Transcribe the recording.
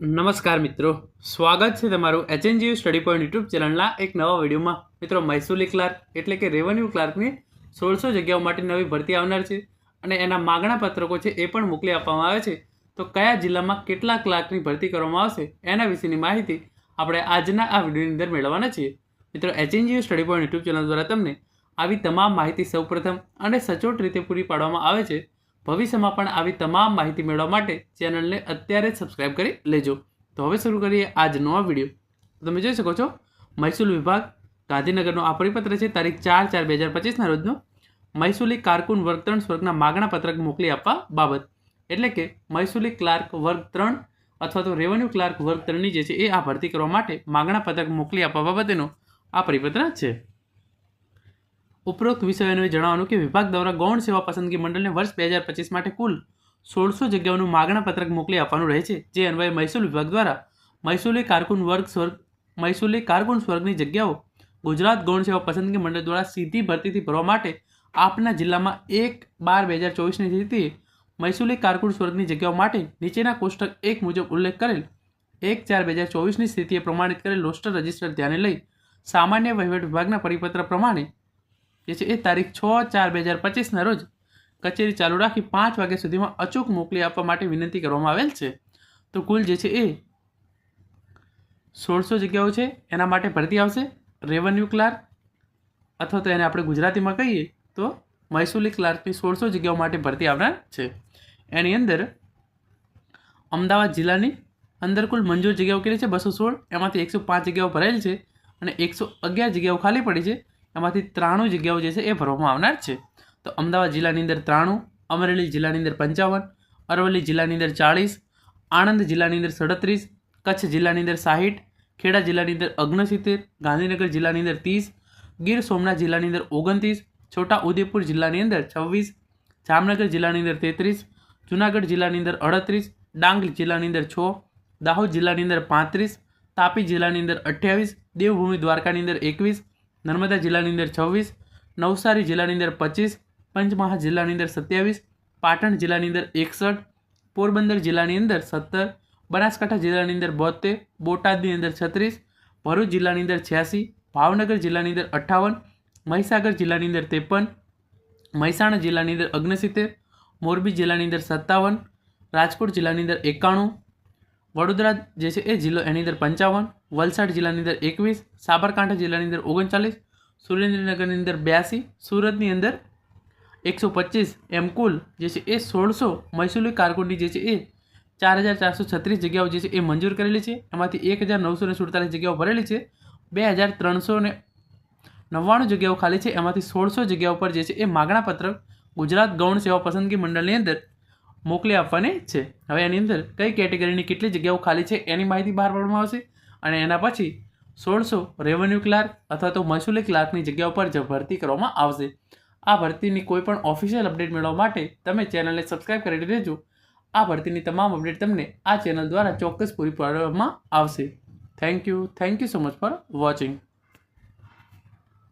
નમસ્કાર મિત્રો. સ્વાગત છે તમારું એચએનજીયુ સ્ટડી પોઈન્ટ યુટ્યુબ ચેનલના એક નવા વિડીયોમાં. મિત્રો મહેસૂલી ક્લાર્ક એટલે કે રેવન્યુ ક્લાર્કની સોળસો જગ્યાઓ માટે નવી ભરતી આવનાર છે અને એના માગણા પત્રકો છે એ પણ મોકલી આપવામાં આવે છે. તો કયા જિલ્લામાં કેટલા ક્લાર્કની ભરતી કરવામાં આવશે એના વિશેની માહિતી આપણે આજના આ વિડીયોની અંદર મેળવવાના છીએ. મિત્રો HNGU study point YouTube channel દ્વારા તમને આવી તમામ માહિતી સૌપ્રથમ અને સચોટ રીતે પૂરી પાડવામાં આવે છે. ભવિષ્યમાં પણ આવી તમામ માહિતી મેળવવા માટે ચેનલને અત્યારે જ સબસ્ક્રાઇબ કરી લેજો. તો હવે શરૂ કરીએ આજનો આ વીડિયો તમે જોઈ શકો છો, મહેસૂલ વિભાગ ગાંધીનગરનો આ પરિપત્ર છે, તારીખ ચાર ચાર બે હજાર પચીસના રોજનો. મહેસૂલી કારકુન વર્ગ ત્રણ સ્વર્ગના માગણા પત્રક મોકલી આપવા બાબત. એટલે કે મહેસૂલી ક્લાર્ક વર્ગ ત્રણ અથવા તો રેવન્યુ ક્લાર્ક વર્ગ ત્રણની જે છે એ આ ભરતી કરવા માટે માગણા પત્રક મોકલી આપવા બાબતેનો આ પરિપત્ર છે. ઉપરોક્ત વિષયોને જણાવવાનું કે વિભાગ દ્વારા ગૌણ સેવા પસંદગી મંડળને વર્ષ બે હજાર પચીસ માટે કુલ સોળસો જગ્યાઓનું માગણાપત્રક મોકલી આપવાનું રહે છે, જે અન્વયે મહેસૂલ વિભાગ દ્વારા મહેસૂલી કારકુન વર્ગ સ્વર્ગ, મહેસૂલી કારકુન સ્વર્ગની જગ્યાઓ ગુજરાત ગૌણ સેવા પસંદગી મંડળ દ્વારા સીધી ભરતીથી ભરવા માટે આપના જિલ્લામાં એક બાર બે હજાર ચોવીસની સ્થિતિએ મહેસૂલી કારકુન સ્વર્ગની જગ્યાઓ માટે નીચેના કોષ્ટક એક મુજબ ઉલ્લેખ કરેલ. એક ચાર બે હજાર ચોવીસની સ્થિતિએ પ્રમાણિત કરેલ રોસ્ટર રજિસ્ટર ધ્યાને લઈ સામાન્ય વહીવટ વિભાગના પરિપત્ર પ્રમાણે જે છે એ તારીખ છ ચાર બે હજાર પચીસના રોજ કચેરી ચાલુ રાખી પાંચ વાગ્યા સુધીમાં અચૂક મોકલી આપવા માટે વિનંતી કરવામાં આવેલ છે. તો કુલ જે છે એ સોળસો જગ્યાઓ છે, એના માટે ભરતી આવશે. રેવન્યુ ક્લાર્ક અથવા તો એને આપણે ગુજરાતીમાં કહીએ તો મહેસૂલી ક્લાર્કની સોળસો જગ્યાઓ માટે ભરતી આવનાર છે. એની અંદર અમદાવાદ જિલ્લાની અંદર કુલ મંજૂર જગ્યાઓ કેટલી છે? બસો સોળ. એમાંથી એકસો પાંચ જગ્યાઓ ભરાયેલ છે અને એકસો અગિયાર જગ્યાઓ ખાલી પડી છે. એમાંથી ત્રાણું જગ્યાઓ જે છે એ ભરવામાં આવનાર છે તો અમદાવાદ જિલ્લાની અંદર ત્રાણું અમરેલી જિલ્લાની અંદર પંચાવન અરવલ્લી જિલ્લાની અંદર ચાળીસ આણંદ જિલ્લાની અંદર સડત્રીસ કચ્છ જિલ્લાની અંદર સાહીઠ ખેડા જિલ્લાની અંદર અગ્નસિત્તેર ગાંધીનગર જિલ્લાની અંદર ત્રીસ ગીર સોમનાથ જિલ્લાની અંદર ઓગણત્રીસ છોટા ઉદેપુર જિલ્લાની અંદર છવ્વીસ જામનગર જિલ્લાની અંદર તેત્રીસ જુનાગઢ જિલ્લાની અંદર અડત્રીસ ડાંગ જિલ્લાની અંદર છ દાહોદ જિલ્લાની અંદર પાંત્રીસ તાપી જિલ્લાની અંદર અઠ્યાવીસ દેવભૂમિ દ્વારકાની અંદર એકવીસ નર્મદા જિલ્લાની અંદર છવ્વીસ નવસારી જિલ્લાની અંદર પચીસ પંચમહાલ જિલ્લાની અંદર સત્યાવીસ પાટણ જિલ્લાની અંદર એકસઠ પોરબંદર જિલ્લાની અંદર સત્તર બનાસકાંઠા જિલ્લાની અંદર બોતેર બોટાદની અંદર છત્રીસ ભરૂચ જિલ્લાની અંદર છ્યાસી ભાવનગર જિલ્લાની અંદર અઠ્ઠાવન મહીસાગર જિલ્લાની અંદર ત્રેપન મહેસાણા જિલ્લાની અંદર અગ્નસિત્તેર મોરબી જિલ્લાની અંદર સત્તાવન રાજકોટ જિલ્લાની અંદર એકાણું વડોદરા જે છે એ જિલ્લો એની અંદર પંચાવન, વલસાડ જિલ્લાની અંદર એકવીસ, સાબરકાંઠા જિલ્લાની અંદર ઓગણચાલીસ, સુરેન્દ્રનગરની અંદર બ્યાસી, સુરતની અંદર એકસો પચીસ. એમ કુલ જે છે એ સોળસો મહેસૂલી કારકુનની જે છે એ ચાર હજાર ચારસો છત્રીસ જગ્યાઓ જે છે એ મંજૂર કરેલી છે. એમાંથી એક હજાર નવસો ને સુડતાલીસ જગ્યાઓ ભરેલી છે. બે હજાર ત્રણસો ને નવ્વાણું જગ્યાઓ ખાલી છે. એમાંથી સોળસો જગ્યાઓ પર જે છે એ માગણાપત્રક ગુજરાત ગૌણ સેવા પસંદગી મંડળની અંદર મોકલી આપવાની છે. હવે એની અંદર કઈ કેટેગરીની કેટલી જગ્યાઓ ખાલી છે એની માહિતી બહાર પાડવામાં આવશે અને એના પછી સોળસો રેવન્યુ ક્લાર્ક અથવા તો મહેસૂલી ક્લાર્કની જગ્યાઓ પર જ ભરતી કરવામાં આવશે. આ ભરતીની કોઈ પણ ઓફિશિયલ અપડેટ મેળવવા માટે તમે ચેનલને સબસ્ક્રાઇબ કરી દેજો. આ ભરતીની તમામ અપડેટ તમને આ ચેનલ દ્વારા ચોક્કસ પૂરી પાડવામાં આવશે. Thank you thank you so much for watching